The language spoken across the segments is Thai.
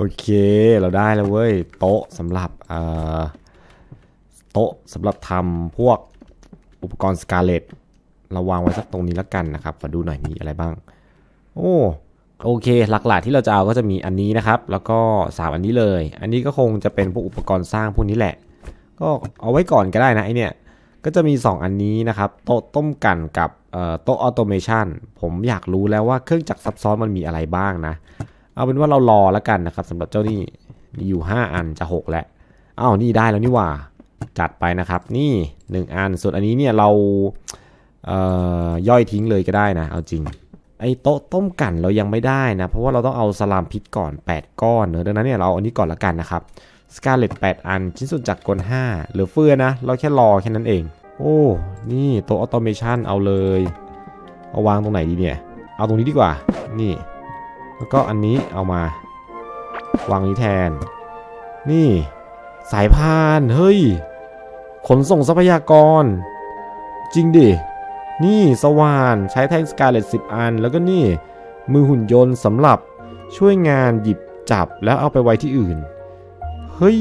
โอเค เราได้แล้วเว้ย โต๊ะสำหรับโต๊ะสำหรับทำพวกอุปกรณ์สกาเลตเราวางไว้สักตรงนี้แล้วกันนะครับมาดูหน่อยมีอะไรบ้าง โอ้โอเค หลักๆที่เราจะเอาก็จะมีอันนี้นะครับ แล้วก็สามอันนี้เลย อันนี้ก็คงจะเป็นพวกอุปกรณ์สร้างพวกนี้แหละ ก็เอาไว้ก่อนก็ได้นะไอเนี่ย ก็จะมี 2 อันนี้นะครับ โต๊ะต้มกันกับโต๊ะออโตเมชันผมอยากรู้แล้วว่าเครื่องจักรซับซ้อนมันมีอะไรบ้างนะ เอาเป็นว่าเรารอแล้วกันนะครับสำหรับเจ้านี่มีอยู่ 5 อันจะ 6 แล้วอ้าวนี่ได้แล้วนี่ว่า จัดไปนะครับ นี่ 1 อันส่วนอันนี้เนี่ยเราเย่อยทิ้งเลยก็ได้นะ เอาจริง ไอ้โต๊ะต้มกันเรายังไม่ได้นะ เพราะว่าเราต้องเอาสลามพิษก่อน 8 ก้อนเนอะดังนั้นเนี่ยเราเอาอันนี้ก่อนละกันนะครับสกาเลต8อัน ชิ้นส่วนจักกล5เหลือเฟือนะ เราแค่รอแค่นั้นเอง โอ้ นี่โต๊ะออโตเมชันเอาเลย เอาวางตรงไหนดีเนี่ย เอาตรงนี้ดีกว่า นี่ แล้วก็อันนี้เอามาวางนี้แทน นี่สายพานเฮ้ย ขนส่งทรัพยากร จริงดิ นี่สว่านใช้แท่งสกาเลต10 อัน แล้วก็นี่ มือหุ่นยนต์สำหรับช่วยงานหยิบจับแล้วเอาไปไว้ที่อื่น เฮ้ย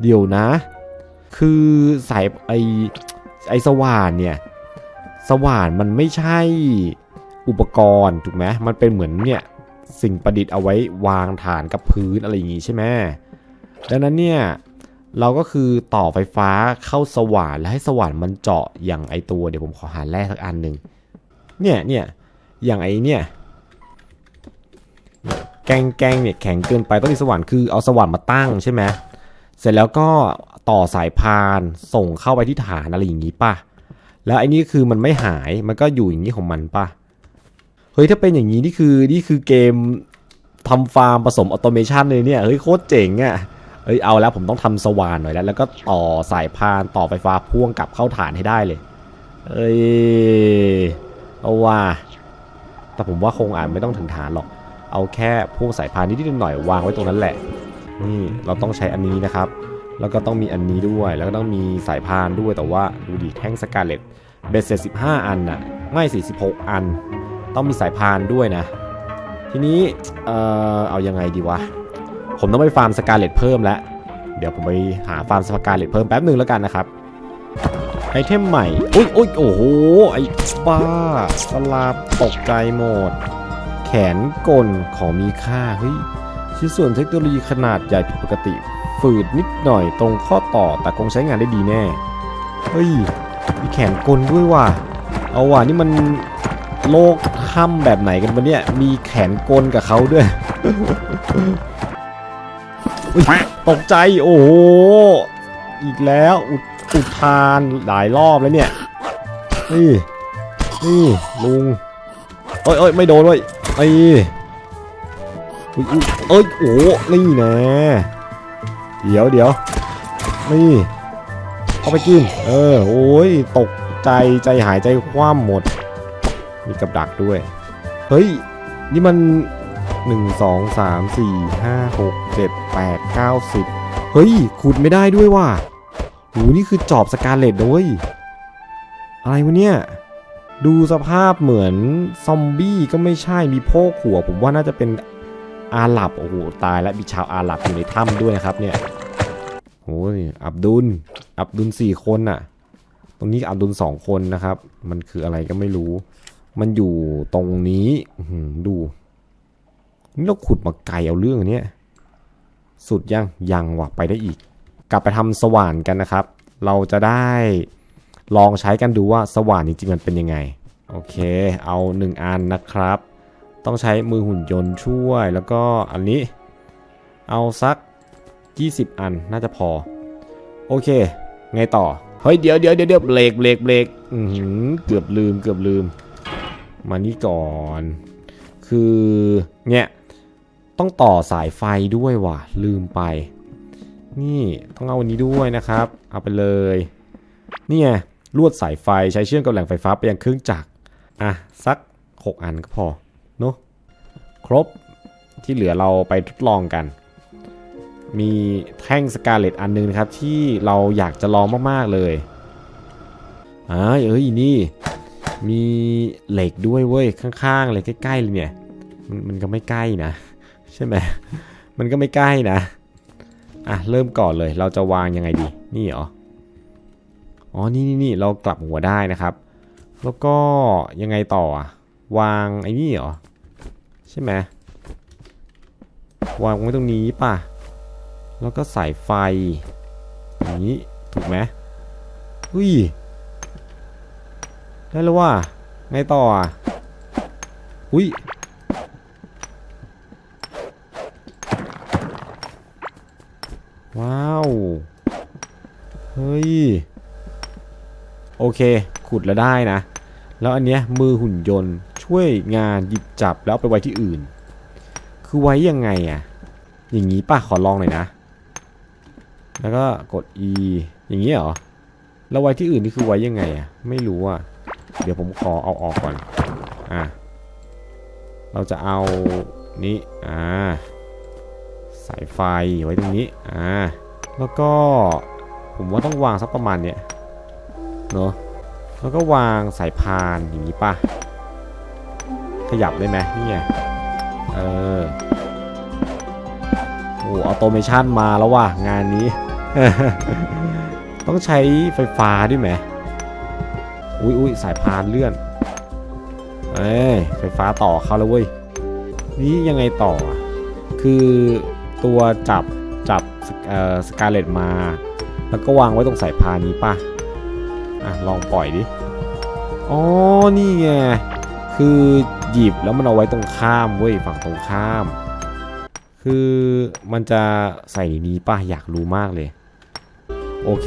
เดี๋ยวนะ คือสายไอไอสว่านเนี่ย สว่านมันไม่ใช่ อุปกรณ์ถูกไหมมันเป็นเหมือนเนี่ยสิ่งประดิษฐ์เอาไว้วางฐานกับพื้นอะไรอย่างงี้ใช่ไหมดังนั้นเนี่ยเราก็คือต่อไฟฟ้าเข้าสว่านแล้วให้สว่านมันเจาะอย่างไอตัวเดี๋ยวผมขอหาแร่สักอันหนึ่งเนี่ยเนี่ยอย่างไอเนี่ยแกงแกงเนี่ยแข็งเกินไปต้องมีสว่านคือเอาสว่านมาตั้งใช่ไหมเสร็จแล้วก็ต่อสายพานส่งเข้าไปที่ฐานอะไรอย่างงี้ป่ะแล้วไอ้นี่คือมันไม่หายมันก็อยู่อย่างนี้ของมันป่ะ เฮ้ยถ้าเป็นอย่างนี้นี่คือนี่คือเกมทำฟาร์มผสมออโตเมชันเลยเนี่ยเฮ้ยโคตรเจ๋งอะ่ะเฮ้ยเอาแล้วผมต้องทำสว่านหน่อยแล้ว แล้วก็ต่อสายพานต่อไฟฟ้าพ่วงกลับเข้าฐานให้ได้เลย เอ้ยเอาว่า แต่ผมว่าคงอาจไม่ต้องถึงฐานหรอก เอาแค่พ่วงสายพานนิดๆหน่อยวางไว้ตรงนั้นแหละ นี่เราต้องใช้อันนี้นะครับ แล้วก็ต้องมีอันนี้ด้วย แล้วก็ต้องมีสายพานด้วยแต่ว่าดูดิแท่งสกาเลตเบสเซต15อันน่ะ ไม่46อัน ต้องมีสายพานด้วยนะ ทีนี้เอ่อเอายังไงดีวะ ผมต้องไปฟาร์มสกาเลตเพิ่มแล้ว เดี๋ยวผมไปหาฟาร์มสกาเลตเพิ่มแป๊บหนึ่งแล้วกันนะครับไอเทมใหม่อุ้ยอุ้ยโอ้โห ไอ้บ้าสลาบตกใจหมด แขนกลของมีค่า เฮ้ย ชิ้นส่วนเทคโนโลยีขนาดใหญ่ผิดปกติ ฝืดนิดหน่อยตรงข้อต่อแต่คงใช้งานได้ดีแน่ เฮ้ย มีแขนกลด้วยว่ะ เอาว่ะนี่มัน โลกค่ำแบบไหนกันปะเนี่ย มีแขนกลกับเขาด้วยอุ๊ยตกใจโอ้โห อีกแล้วอุดอุทานหลายรอบแล้วเนี่ย นี่ นี่ลุงเอ้ยเอ้ยไม่โดนเว้ยไอ้ยอุ๊ยอุ๊ยเอ้ยโอ้โหนี่นะเดี๋ยวเดี๋ยวนี่เอาไปกิน เออ โอ้ย ตกใจใจหายใจคว่ำหมด มีกับดักด้วย เฮ้ย นี่มัน 1 2 3 4 5 6 7 8 9 10 เฮ้ย ขุดไม่ได้ด้วยว่ะโหนี่คือจอบสกาเลตด้วยอะไรวะเนี่ย ดูสภาพเหมือนซอมบี้ก็ไม่ใช่มีโพกหัว ผมว่าน่าจะเป็นอาหรับโอ้โหตายแล้วมีชาวอาหรับอยู่ในถ้ำด้วยนะครับเนี่ยโอ้ยอับดุล อับดุลสี่คนน่ะ ตรงนี้อับดุลสองคนนะครับ มันคืออะไรก็ไม่รู้ มันอยู่ตรงนี้ดูนี่เราขุดมาไกลเอาเรื่องอันเนี้ยสุดยังยังว่ะไปได้อีก กลับไปทำสว่านกันนะครับ เราจะได้ลองใช้กันดูว่าสว่านจริงๆมันเป็นยังไง โอเค เอาหนึ่งอันนะครับ ต้องใช้มือหุ่นยนต์ช่วยแล้วก็อันนี้ เอาสัก 20 อันน่าจะพอ โอเค ไงต่อ เฮ้ย เดี๋ยวเดี๋ยวเดี๋ยวเบรกเบรกเบรกอือหือเกือบลืมเกือบลืม มานี่ก่อน คือเนี่ยต้องต่อสายไฟด้วยว่ะ ลืมไป นี่ต้องเอาอันนี้ด้วยนะครับ เอาไปเลยนี่ไงลวดสายไฟใช้เชื่อมกับแหล่งไฟฟ้าไปยังเครื่องจักรอะสัก 6 อันก็พอเนอะครบที่เหลือเราไปทดลองกัน มีแท่งสกาเลตอันหนึงนะครับ ที่เราอยากจะลองมาก ๆ เลยอ่าเอ้ยนี่ มีเหล็กด้วยเว้ยข้างๆเลยใกล้ๆเลยเนี่ยมันมันก็ไม่ใกล้นะ ใช่ไหมมันก็ไม่ใกล้นะอะเริ่มก่อนเลยเราจะวางยังไงดี นี่เหรออ๋อนี่นี่นี่เรากลับหัวได้นะครับ แล้วก็ยังไงต่ออะวางไอ้นี่เหรอใช่ไหมวางไว้ตรงนี้ป่ะแล้วก็สายไฟอย่างนี้ถูกไหมอุ้ย ได้แล้วว่าไงต่ออะอุ้ยว้าว เฮ้ย โอเค ขุดแล้วได้นะ แล้วอันเนี้ยมือหุ่นยนต์ช่วยงานหยิบจับแล้วไปไว้ที่อื่น คือไว้ยังไงอะอย่างนี้ป่ะ ขอลองหน่อยนะ แล้วก็กด E อย่างนี้เหรอ แล้วไว้ที่อื่นนี่คือไว้ยังไงอะไม่รู้อะ เดี๋ยวผมขอเอาออกก่อน อะ เราจะเอานี้ อ่า สายไฟไว้ตรงนี้ อ่า แล้วก็ผมว่าต้องวางสักประมาณเนี้ย เนอะแล้วก็วางสายพานอย่างนี้ป่ะ ขยับได้ไหมนี่ไง เออ โอ้ออโตเมชันมาแล้วว่ะงานนี้ ต้องใช้ไฟฟ้าด้วยไหม อุ้ยอุ้ยสายพานเลื่อนเอ้ยไฟฟ้าต่อเข้าแล้วเว้ยนี่ยังไงต่ออะคือตัวจับจับเอ่อสกาเลตมา แล้วก็วางไว้ตรงสายพานนี้ป่ะอะลองปล่อยดิอ๋อนี่ไงคือหยิบแล้วมันเอาไว้ตรงข้ามเว้ยฝั่งตรงข้าม คือมันจะใส่นนี้ป่ะอยากรู้มากเลย โอเค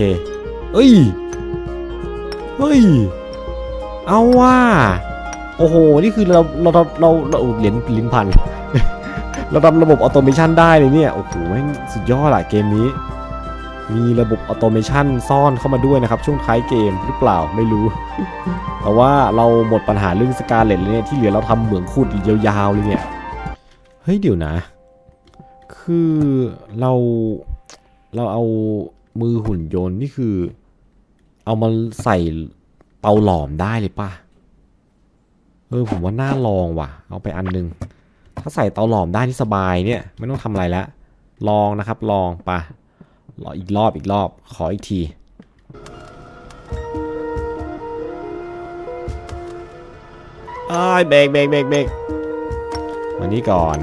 เอ้ยเฮ้ย เอาว่าโอ้โห นี่คือเราเราเราเราเราเหรียญลิ้นพัน เราทำระบบออโตเมชันได้เลยเนี่ย โอ้โหแม่งสุดยอดอะเกมนี้ มีระบบออโตเมชันซ่อนเข้ามาด้วยนะครับ ช่วงท้ายเกมหรือเปล่าไม่รู้ แต่ว่าเราหมดปัญหาเรื่องสกาเลตเลยเนี่ยที่เหลือเราทำเหมืองขุดยาวๆเลยเนี่ย เฮ้ยเดี๋ยวนะ คือเราเราเอามือหุ่นยนต์นี่คือ เอามาใส่ เตาหลอมได้เลยป่ะ เออผมว่าน่าลองว่ะ เอาไปอันหนึง ถ้าใส่เตาหลอมได้ที่สบายเนี่ย ไม่ต้องทำอะไรแล้ว ลองนะครับ ลองปะรออีกรอบอีกรอบ ขออีกที อ้ายเบรกเบรกเบรกเบรกวันนี้ก่อน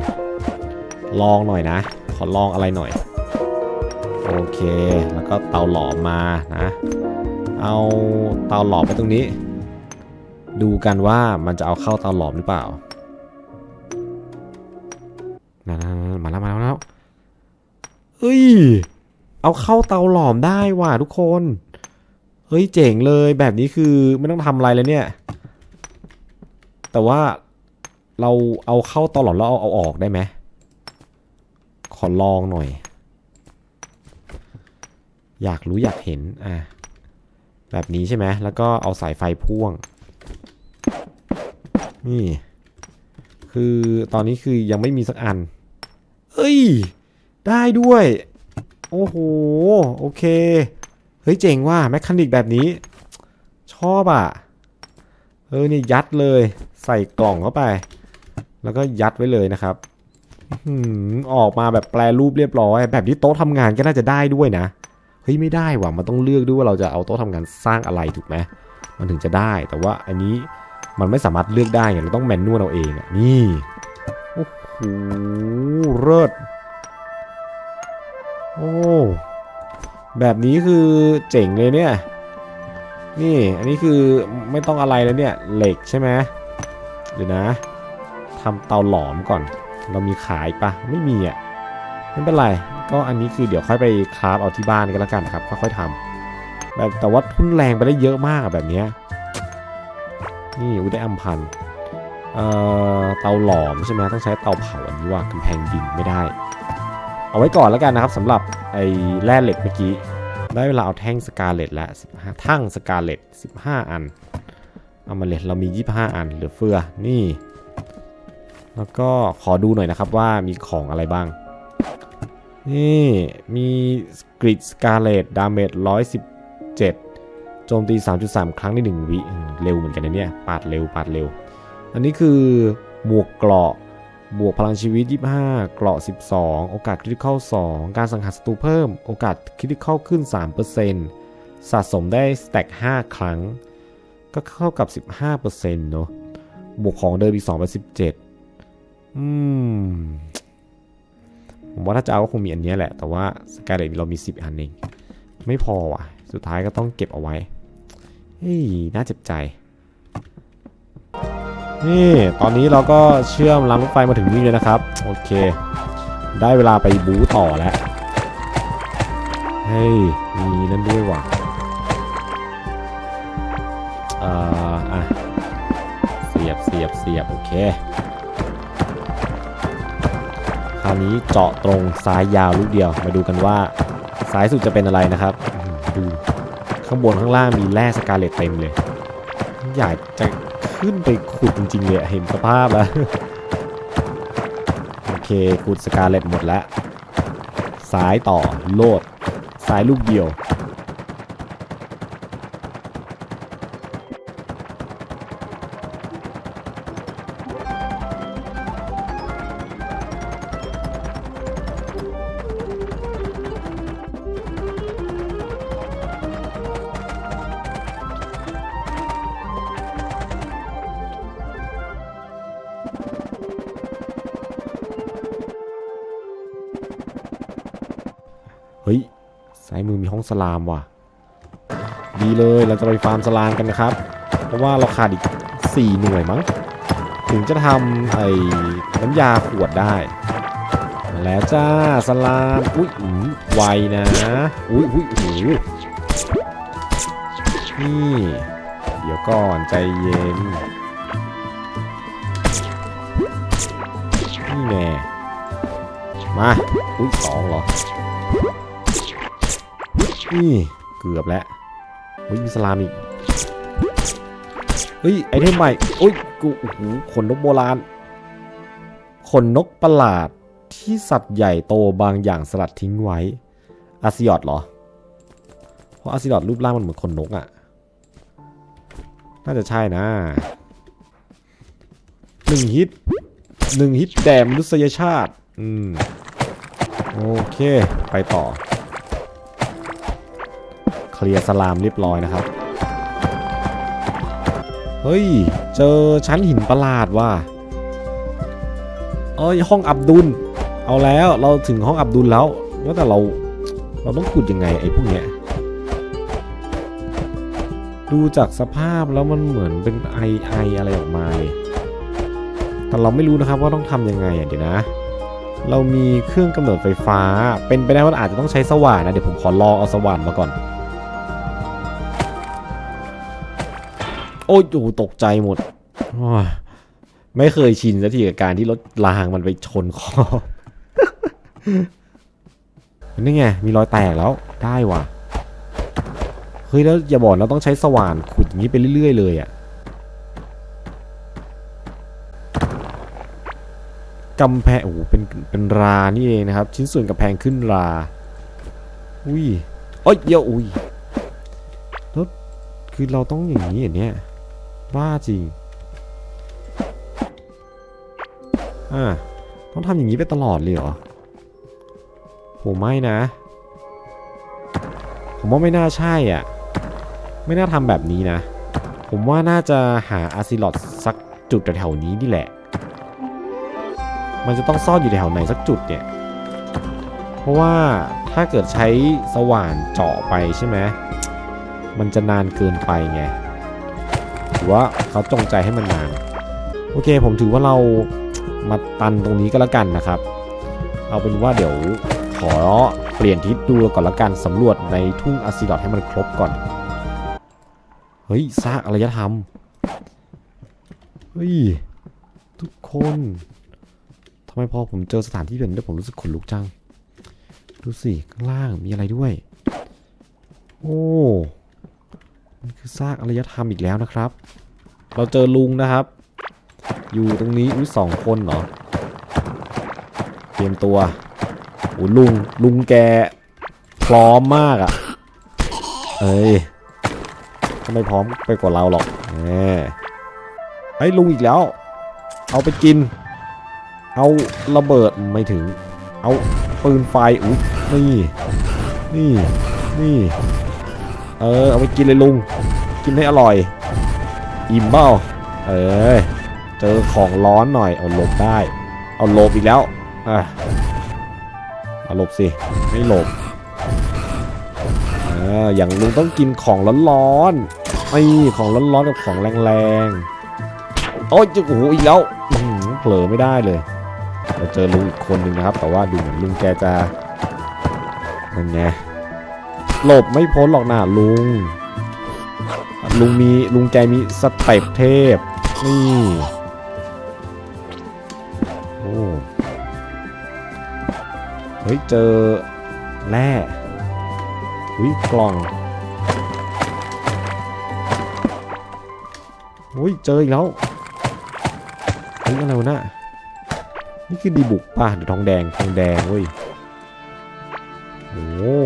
ลองหน่อยนะ ขอลองอะไรหน่อย โอเค แล้วก็เตาหลอมมานะ เอาเตาหลอมไปตรงนี้ ดูกันว่ามันจะเอาเข้าเตาหลอมหรือเปล่านั่นมาแล้วมาแล้วมาแล้วเฮ้ย เอาเข้าเตาหลอมได้ว่ะทุกคน เฮ้ยเจ๋งเลยแบบนี้คือไม่ต้องทำอะไรเลยเนี่ย แต่ว่าเราเอาเข้าเตาหลอมแล้วเอาเอาออกได้ไหมขอลองหน่อย อยากรู้อยากเห็นอะ แบบนี้ใช่ไหมแล้วก็เอาสายไฟพ่วง นี่ คือตอนนี้คือยังไม่มีสักอัน เอ้ย ได้ด้วย โอ้โห โอเค เฮ้ยเจ๋งว่ะแมคคานิกแบบนี้ ชอบอะ เออ นี่ยัดเลย ใส่กล่องเข้าไป แล้วก็ยัดไว้เลยนะครับออหือออกมาแบบแปลรูปเรียบร้อย แบบนี้โต๊ะทำงานก็น่าจะได้ด้วยนะ เฮ้ยไม่ได้ว่ะมันต้องเลือกด้วยว่าเราจะเอาโต๊ะทำงานสร้างอะไรถูกไหมมันถึงจะได้ แต่ว่าอันนี้มันไม่สามารถเลือกได้ไงเราต้องแมนนวลเอาเองอะนี่โอ้โหเลิศโอ้แบบนี้คือเจ๋งเลยเนี่ย นี่อันนี้คือไม่ต้องอะไรแล้วเนี่ยเหล็กใช่ไหมเดี๋ยวนะทำเตาหลอมก่อน เรามีขายปะไม่มีอะ ไม่เป็นไร ก็อันนี้คือเดี๋ยวค่อยไปคราฟเอาที่บ้านก็แล้วกันนะครับ ค่อยๆทำแบบแต่ว่าทุนแรงไปได้เยอะมากอะแบบนี้นี่อุได้อัมพันเอ่อเตาหลอมใช่ไหมต้องใช้เตาเผาอันนี้ว่ากำแพงดินไม่ได้ เอาไว้ก่อนแล้วกันนะครับสำหรับไอ้แร่เหล็กเมื่อกี้ได้เวลาเอาแท่งสกาเลตแล้ว15ทั้งสกาเลต15 อัน เอามาเลยเรามี 25 อันเหลือเฟือนี่ แล้วก็ขอดูหน่อยนะครับว่ามีของอะไรบ้าง นี่มีกริดสกาเลตดาเมจ117 โจมตี 3.3 ครั้งใน 1 วิ เร็วเหมือนกันนะเนี่ย ปาดเร็ว ปาดเร็ว อันนี้คือหมวกเกราะ บวกพลังชีวิต 25 เกราะ 12 โอกาสคริติคอล2 การสังหารศัตรูเพิ่ม โอกาสคริติคอลขึ้น 3%สะสมได้สแต็ก5 ครั้ง ก็เข้ากับ 15%เนอะบวกของเดิมอีก2เป็น17 อืม ผมว่าถ้าจะเอาก็คงมีอันนี้แหละ แต่ว่าสกายเลตเรามี 10 อันเอง ไม่พอว่ะ สุดท้ายก็ต้องเก็บเอาไว้ เฮ้ย น่าเจ็บใจ นี่ ตอนนี้เราก็เชื่อมรางรถไฟมาถึงนี่เลยนะครับ โอเค ได้เวลาไปบูต่อแล้ว เฮ้ย มีนั่นด้วยว่ะเอ่ออะเสียบเสียบเสียบโอเค คราวนี้เจาะตรงซ้ายยาวลูกเดียว มาดูกันว่าซ้ายสุดจะเป็นอะไรนะครับดูข้างบนข้างล่างมีแร่สกาเลตเต็มเลย อยากจะขึ้นไปขุดจริงๆเลยเห็นสภาพแล้วโอเคขุดสกาเลตหมดแล้วซ้ายต่อโลดซ้ายลูกเดียว ห้องสลามว่ะ ดีเลยเราจะไปฟาร์มสลามกันนะครับ เพราะว่าเราขาดอีก 4 หน่วยมั้ง ถึงจะทำไอ้น้ำยาขวดได้มาแล้วจ้าสลาม อุ้ยอืมไวนะ อุ้ยอุ้ยโอ้นี่ เดี๋ยวก่อนใจเย็น นี่แน่มา อุ้ยสองเหรอ นี่เกือบแล้วเฮ้ยมีสลามอีกเฮ้ยไอเทมใหม่อุ้ยกูโอ้โหขนนกโบราณขนนกประหลาดที่สัตว์ใหญ่โตบางอย่างสลัดทิ้งไว้อาซิออดเหรอ เพราะอาซิออดรูปร่างมันเหมือนขนนกอะ่ะ น่าจะใช่นะหนึ่งฮิตหนึ่งฮิตแดมนุษยชาติ อืม โอเค ไปต่อ เคลียร์สลามเรียบร้อยนะครับ เฮ้ย เจอชั้นหินประหลาดว่ะเอ้ยห้องอับดุล เอาแล้วเราถึงห้องอับดุลแล้วว่าแต่เราเราต้องขุดยังไงไอ้พวกเนี้ยดูจากสภาพแล้วมันเหมือนเป็นไอไออะไรออกมาเลยแต่เราไม่รู้นะครับว่าต้องทำยังไงอะเดี๋ยวนะ เรามีเครื่องกำเนิดไฟฟ้า เป็นไปได้ว่าอาจจะต้องใช้สว่านนะ เดี๋ยวผมขอลองเอาสว่านมาก่อน อ้ยโอ้โหตกใจหมด ไม่เคยชินสักทีกับการที่รถรางมันไปชนคอนี่ไง มีรอยแตกแล้วได้ว่ะ เฮ้ย แล้วอย่าบอกเราต้องใช้สว่านขุดอย่างนี้ไปเรื่อย ๆ เลยอะกำแพงโอ้โหเป็นเป็นรานี่เองนะครับ ชิ้นส่วนกำแพงขึ้นรา อุ้ยโอ้ยเดี๋ยวอุ้ยแล้วคือเราต้องอย่างนี้อย่างเนี้ย บ้าจริง อ่า ต้องทำอย่างนี้ไปตลอดเลยเหรอ ผมไม่นะ ผมว่าไม่น่าใช่อะ ไม่น่าทำแบบนี้นะ ผมว่าน่าจะหาอาซิลอดสักจุดแถวๆนี้นี่แหละ มันจะต้องซ่อนอยู่แถวไหนสักจุดเนี่ย เพราะว่าถ้าเกิดใช้สว่านเจาะไปใช่ไหม มันจะนานเกินไปไง ถือว่าเขาจงใจให้มันนาน โอเค ผมถือว่าเรามาตันตรงนี้ก็แล้วกันนะครับ เอาเป็นว่าเดี๋ยวขอเปลี่ยนทิศดูก่อนละกันสำรวจในทุ่งอาซิดอทให้มันครบก่อน เฮ้ยซากอารยธรรม เฮ้ย ทุกคนทำไมพอผมเจอสถานที่แบบนี้แล้วผมรู้สึกขนลุกจัง ดูสิ ข้างล่างมีอะไรด้วย โอ้ มันคือซากอารยธรรมอีกแล้วนะครับ เราเจอลุงนะครับ อยู่ตรงนี้อุ้ยสองคนเหรอ เตรียมตัวโอ้ลุงลุงแกพร้อมมากอะ่ะ เอ้ยก็ไมพร้อมไปกว่าเราหรอกแหมเฮ้ลุงอีกแล้ว เอาไปกิน เอาระเบิดไม่ถึง เอาปืนไฟอุ้ยนี่ นี่ นี่ เออเอาไปกินเลยลุง กินให้อร่อย อิ่มเบ้าเออเจอของร้อนหน่อยเอาหลบได้ เอาหลบอีกแล้วอะเอาหลบสิไม่หลบเอออย่างลุงต้องกินของร้อนๆไอ้ของร้อนๆกับของแรงๆโอ้ยโอ้โหอีกแล้วเผลอไม่ได้เลยเราเจอลุงอีกคนหนึ่งนะครับ แต่ว่าดูเหมือนลุงแกจะนั่นไง หลบไม่พ้นหรอกนะลุง ลุงมีลุงแกมีสเต็ปเทพ นี่โอ้เฮ้ยเจอแร่อุ้ยกล่องอุ้ยเจออีกแล้วเฮ้ยอะไรวะน่ะนี่คือดีบุกป่ะหรือทองแดงทองแดงเว้ยโอ้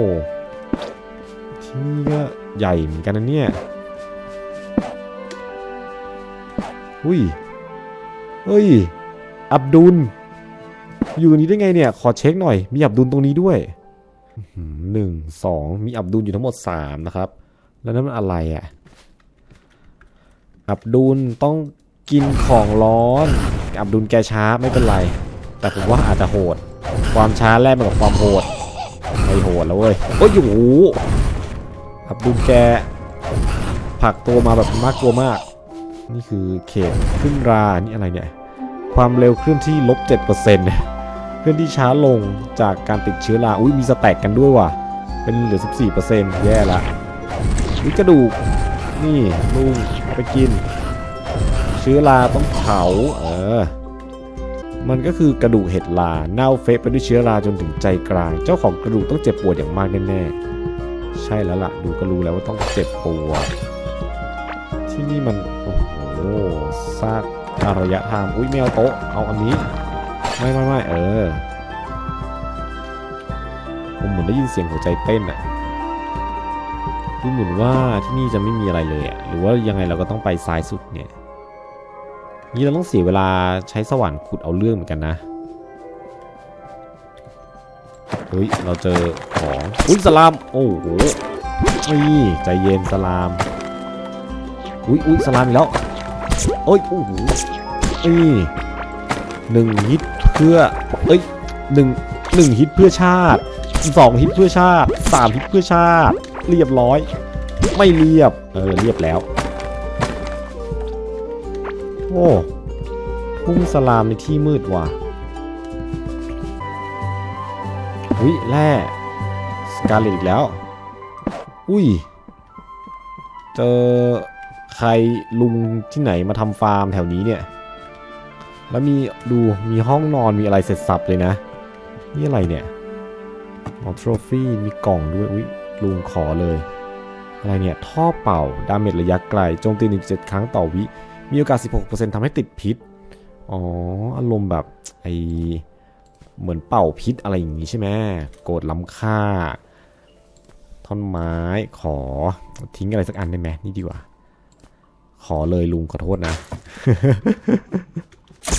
นี่ก็ใหญ่เหมือนกันนะเนี่ย อุ้ย เฮ้ย อับดุล อยู่ตรงนี้ได้ไงเนี่ย ขอเช็คหน่อย มีอับดุลตรงนี้ด้วยหนึ่งสองมีอับดุลอยู่ทั้งหมดสามนะครับ แล้วนั่นมันอะไรอะ อับดุลต้องกินของร้อน อับดุลแกช้าไม่เป็นไร แต่ผมว่าอาจจะโหด ความช้าแลกมากับความโหดไม่โหดแล้วเว้ยโอ้ยโอ้ อับดุลแกผักตัวมาแบบน่ากลัวมาก นี่คือเขตขึ้นรานี่อะไรเนี่ย ความเร็วเคลื่อนที่ลบ7%เนี่ยเคลื่อนที่ช้าลงจากการติดเชื้อรา อุ้ยมีสแต็กกันด้วยว่ะ เป็นเหลือ14%แย่ละอุ้ยกระดูก นี่ลุงเอาไปกิน เชื้อราต้องเผา เออ มันก็คือกระดูกเห็ดลาเน่าเฟะไปด้วยเชื้อราจนถึงใจกลาง เจ้าของกระดูกต้องเจ็บปวดอย่างมากแน่ๆ ใช่แล้วล่ะ ดูก็รู้แล้วว่าต้องเจ็บปวดที่นี่มัน โอ้โหซากอารยธรรมอุ้ยไม่เอาโต๊ะ เอาอันนี้ ไม่ไม่ไม่เออ ผมเหมือนได้ยินเสียงหัวใจเต้นอะดูเหมือนว่าที่นี่จะไม่มีอะไรเลยอะหรือว่ายังไงเราก็ต้องไปซ้ายสุดเนี่ยนี่เราต้องเสียเวลาใช้สว่านขุดเอาเรื่องเหมือนกันนะ ฮ้ย เราเจอของอุ้ยสลาม โอ้โหนี่ใจเย็นสลาม อุ้ยอุ้ยสลามอีกแล้วโอ้ยโอ้โหนี่หนึ่งฮิตเพื่อ เอ้ยหนึ่งหนึ่งฮิตเพื่อชาติสองฮิตเพื่อชาติสามฮิตเพื่อชาติ เรียบร้อย ไม่เรียบ เออ เรียบแล้ว โอ้พุ่งสลามในที่มืดว่ะ อุ้ยแร่สกาเลตอีกแล้ว อุ้ย เจอใครลุงที่ไหนมาทำฟาร์มแถวนี้เนี่ย แล้วมีดูมีห้องนอนมีอะไรเสร็จสับเลยนะ นี่อะไรเนี่ยอ๋อทรฟี่มีกล่องด้วย อุ้ยลุงขอเลย อะไรเนี่ย ท่อเป่า ดาเมจระยะไกล โจมตี 17 ครั้งต่อวิ มีโอกาส 16%ทำให้ติดพิษ อ๋อ อารมณ์แบบไอ เหมือนเป่าพิษอะไรอย่างงี้ใช่ไหมโกรธล้ำค่า ท่อนไม้ขอทิ้งอะไรสักอันได้ไหมนี่ดีกว่า ขอเลยลุงขอโทษนะ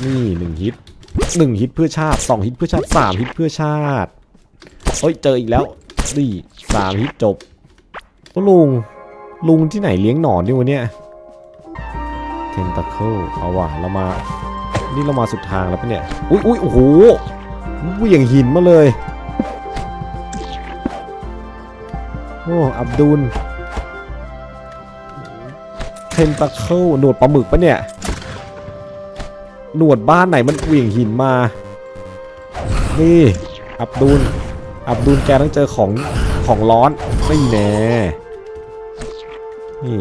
นี่หนึ่งฮิตหนึ่งฮิตเพื่อชาติสองฮิตเพื่อชาติสามฮิตเพื่อชาติเฮ้ยเจออีกแล้วนี่สามฮิตจบโอ้ลุงลุงที่ไหนเลี้ยงหนอนดิวะเนี่ยเทนต a เคิลเอาว่ะเรามา นี่เรามาสุดทางแล้วปะเนี่ย อุ้ยอุ้ยโอ้โห เหวี่ยงหินมาเลย โอ้ อับดุล เทนต a เคิลหนวดปลาหมึกปะเนี่ย หนวดบ้านไหนมันเหวี่ยงหินมา นี่ อับดุล อับดุลแกต้องเจอของของร้อนไม่แน่ นี่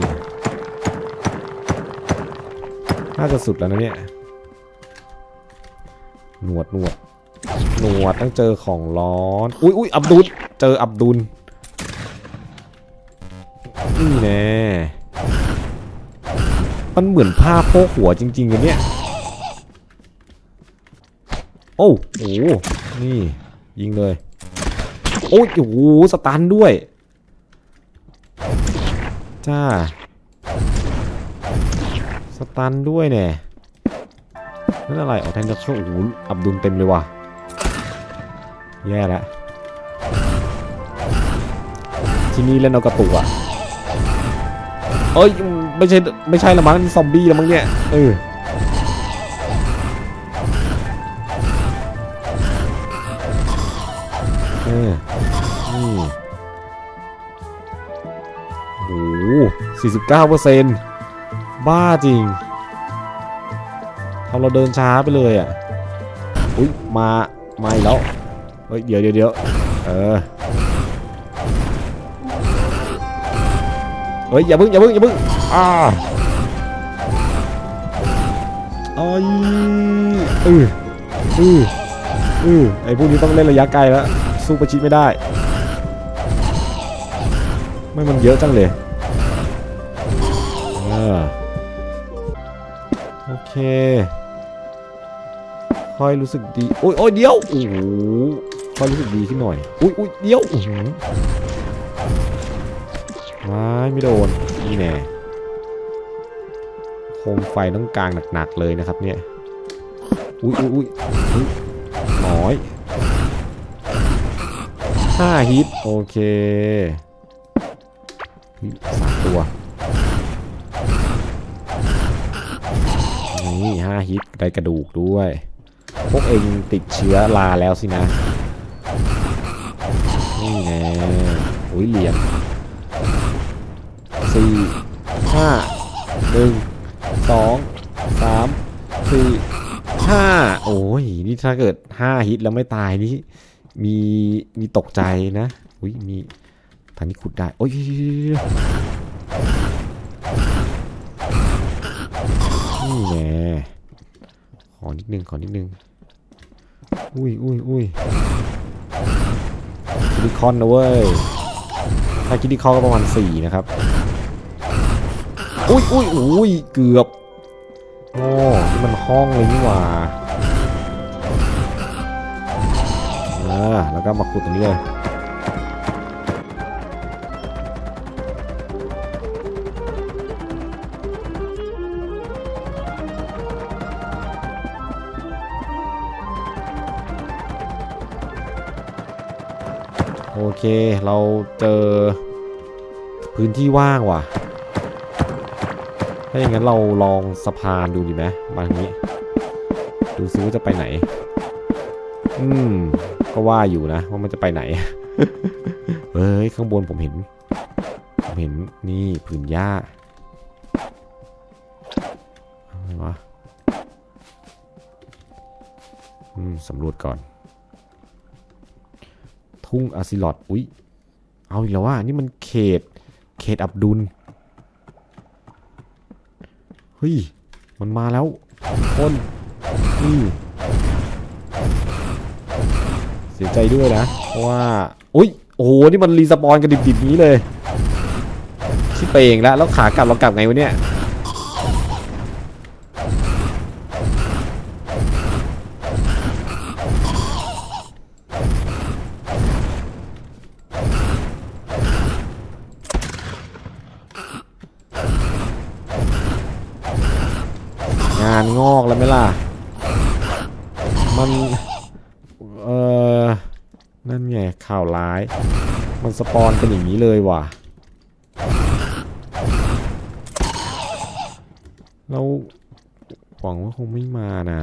น่าจะสุดแล้วนะเนี่ย หนวดหนวด หนวดต้องเจอของร้อน อุ้ยอุ้ยอับดุล เจออับดุลนี่แน่มันเหมือนผ้าโพกหัวจริงๆเลยเนี่ย โอ้โห นี่ ยิงเลย โอ้ยโห สตันด้วย จ้า สตันด้วยเนี่ยนั่นอะไรอ๋อแทนจะโชว์โอ้โหอับดุลเต็มเลยว่ะ แย่แล้วที่นี่เล่นเอากระตุกอะเอ้ยไม่ใช่ไม่ใช่ละมั้งซอมบี้ละมั้งเนี่ยเออเออนี่โอ้โหสี่สิบเก้าเปอร์เซ็นต์บ้าจริงทำเราเดินช้าไปเลยอะอุ้ยมา มาอีกแล้ว เฮ้ยเดี๋ยวเดี๋ยวเดี๋ยวเออเฮ้ยอย่าพึ่งอย่าพึ่งอย่าพึ่งอ่าไอ้ยเออเออเออไอพวกนี้ต้องเล่นระยะไกลแล้วสู้ประชิดไม่ได้ ไม่มันเยอะจังเลยเออโอเค ค่อยรู้สึกดี โอ้ยโอ้ยเดี๋ยว โอ้โห ค่อยรู้สึกดีขึ้นหน่อย อุ้ยอุ้ยเดี๋ยวอื้อหือไม่ไม่โดนนี่แน่โคมไฟต้องกลางหนักๆเลยนะครับเนี่ย อุ้ยอุ้ยอุ้ยอุ๊ยน้อยห้าฮิตโอเคสามตัว นี่ห้าฮิตได้กระดูกด้วย พวกเองติดเชื้อลาแล้วสินะ นี่แน่อุ้ยเหรียญสี่ห้าหนึ่งสองสามสี่ห้าโอ้ยนี่ถ้าเกิดห้าฮิตแล้วไม่ตายนี่มีมีตกใจนะอุ้ยมีทางนี้ขุดได้โอ้ยนี่แน่ขอนิดนึงขอนิดนึงอุ้ยอุ้ยอุ้ย ดิคอนนะเว้ย ถ้าคิดิคอนก็ประมาณสี่นะครับ อุ้ยอุ้ยอุ้ยเกือบโอ้ที่มันห้องเลยนี่หว่าอ่าแล้วก็มาขุดตรงนี้เลย โอเค เราเจอพื้นที่ว่างว่ะ ถ้าอย่างนั้นเราลองสะพานดูดีไหมบางนี้ ดูซิว่าจะไปไหน อืม ก็ว่าอยู่นะ ว่ามันจะไปไหน เฮ้ย ข้างบนผมเห็น ผมเห็นนี่ผืนหญ้าอะไรวะ อืม สำรวจก่อน ทุ่งอาซิลอดอุ๊ยเอาอีกแล้วว่านี่มันเขต เขตอับดุล เฮ้ย มันมาแล้วคนอืมเสียใจด้วยนะ เพราะว่า อุ้ย โอ้โห นี่มันรีสปอนกันดิบๆนี้เลย ชิเปงแล้ว แล้วขากลับเรากลับไงวะเนี่ย อกแล้วไหมล่ะ มัน เออนั่นไงข่าวร้าย มันสปอนกันอย่างนี้เลยว่ะ เราหวังว่าคงไม่มานะ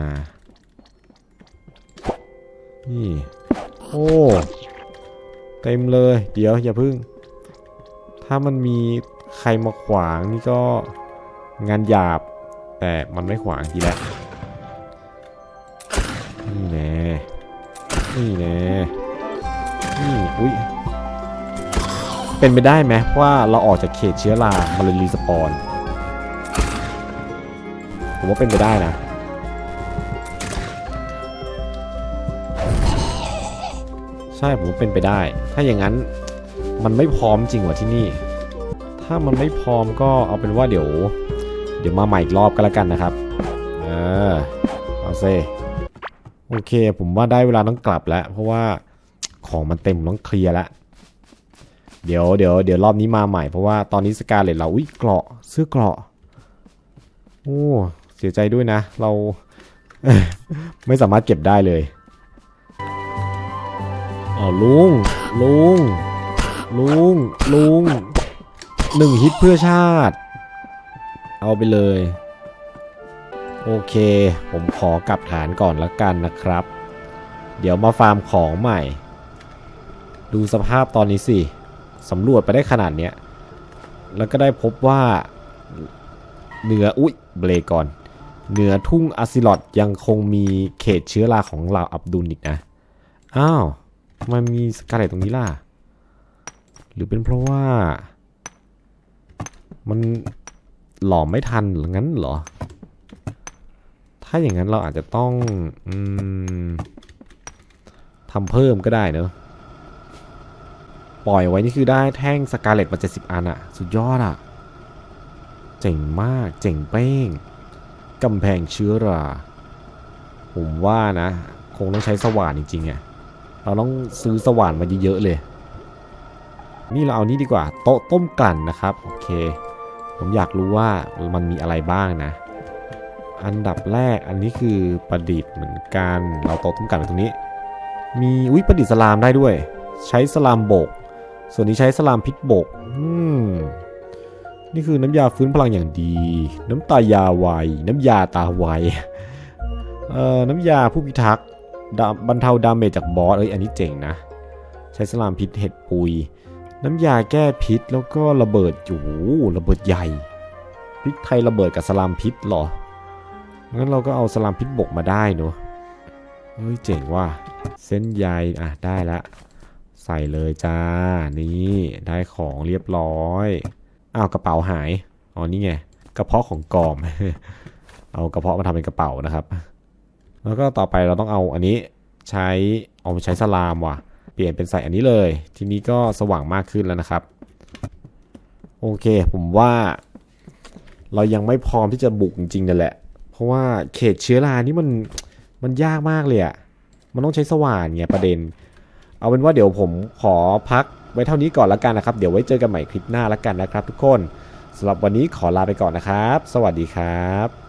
นี่ โอ้ เต็มเลย เดี๋ยวอย่าพึ่ง ถ้ามันมีใครมาขวางนี่ก็งานหยาบ แต่มันไม่ขวางทีแล้วนี่แน่นี่แน่นี่อุ้ยเป็นไปได้ไหมว่าเราออกจากเขตเชื้อรามาเลยรีสปอนผมว่าเป็นไปได้นะใช่ผมว่าเป็นไปได้ ถ้าอย่างนั้นมันไม่พร้อมจริงว่ะที่นี่ ถ้ามันไม่พร้อมก็เอาเป็นว่าเดี๋ยว เดี๋ยวมาใหม่อีกรอบก็แล้วกันนะครับเออเอาเซโอเค ผมว่าได้เวลาต้องกลับแล้ว เพราะว่าของมันเต็มต้องเคลียร์แล้วเดี๋ยวเดี๋ยวเดี๋ยวรอบนี้มาใหม่เพราะว่าตอนนี้สกาเลตเราอุ้ยเกราะเสื้อเกราะโอ้เสียใจด้วยนะ เราไม่สามารถเก็บได้เลยอ๋อลุงลุงลุงลุงหนึ่งฮิตเพื่อชาติ เอาไปเลย โอเค ผมขอกลับฐานก่อนละกันนะครับ เดี๋ยวมาฟาร์มของใหม่ ดูสภาพตอนนี้สิสำรวจไปได้ขนาดเนี้ย แล้วก็ได้พบว่าเหนืออุ๊ยเบรกก่อน เหนือทุ่งอาซิลอตยังคงมีเขตเชื้อราของเหล่าอับดุลอีกนะ อ้าวมันมีสกาเลตตรงนี้ล่ะ หรือเป็นเพราะว่า มัน หลอมไม่ทันหรืองั้นเหรอ ถ้าอย่างนั้นเราอาจจะต้องอทำเพิ่มก็ได้เนอะปล่อยไว้นี่คือได้แท่งสกาเลตมา70อันอะสุดยอดอะเจ๋งมากเจ๋งเป้งกำแพงเชื้อราผมว่านะ คงต้องใช้สว่านจริงๆอะเราต้องซื้อสว่านมาเยอะๆเลย นี่เราเอานี้ดีกว่า โต๊ะต้มกลั่นนะครับ โอเค ผมอยากรู้ว่ามันมีอะไรบ้างนะ อันดับแรกอันนี้คือประดิษฐ์เหมือนกันเราโตต้มกันไว้ตรงนี้ มีอุ้ยประดิษฐ์สลามได้ด้วย ใช้สลามโบก ส่วนนี้ใช้สลามพิษบกอืมนี่คือน้ำยาฟื้นพลังอย่างดี น้ำตายาไวน้ำยาตาไวเอ่อน้ำยาผู้พิทักษ์บรรเทาดาเมจจากบอสเอ้ยอันนี้เจ๋งนะ ใช้สลามพิษเห็ดปุย น้ำยาแก้พิษแล้วก็ระเบิดโอ้โหระเบิดใหญ่พริกไทยระเบิดกับสลามพิษเหรอ งั้นเราก็เอาสลามพิษบกมาได้เนอะเฮ้ยเจ๋งว่ะ เส้นใยอะได้ละ ใส่เลยจ้า นี่ได้ของเรียบร้อย อ้าวกระเป๋าหาย อ๋อนี่ไงกระเพาะของกอม เอากระเพาะมาทำเป็นกระเป๋านะครับ แล้วก็ต่อไปเราต้องเอาอันนี้ใช้เอาไปใช้สลามว่ะ เปลี่ยนเป็นใส่อันนี้เลย ทีนี้ก็สว่างมากขึ้นแล้วนะครับ โอเค ผมว่า เรายังไม่พร้อมที่จะบุกจริงๆนั่นแหละ เพราะว่าเขตเชื้อรานี่มันมันยากมากเลยอะมันต้องใช้สว่านไงประเด็น เอาเป็นว่าเดี๋ยวผมขอพักไว้เท่านี้ก่อนละกันนะครับ เดี๋ยวไว้เจอกันใหม่คลิปหน้าละกันนะครับ ทุกคนสำหรับวันนี้ขอลาไปก่อนนะครับ สวัสดีครับ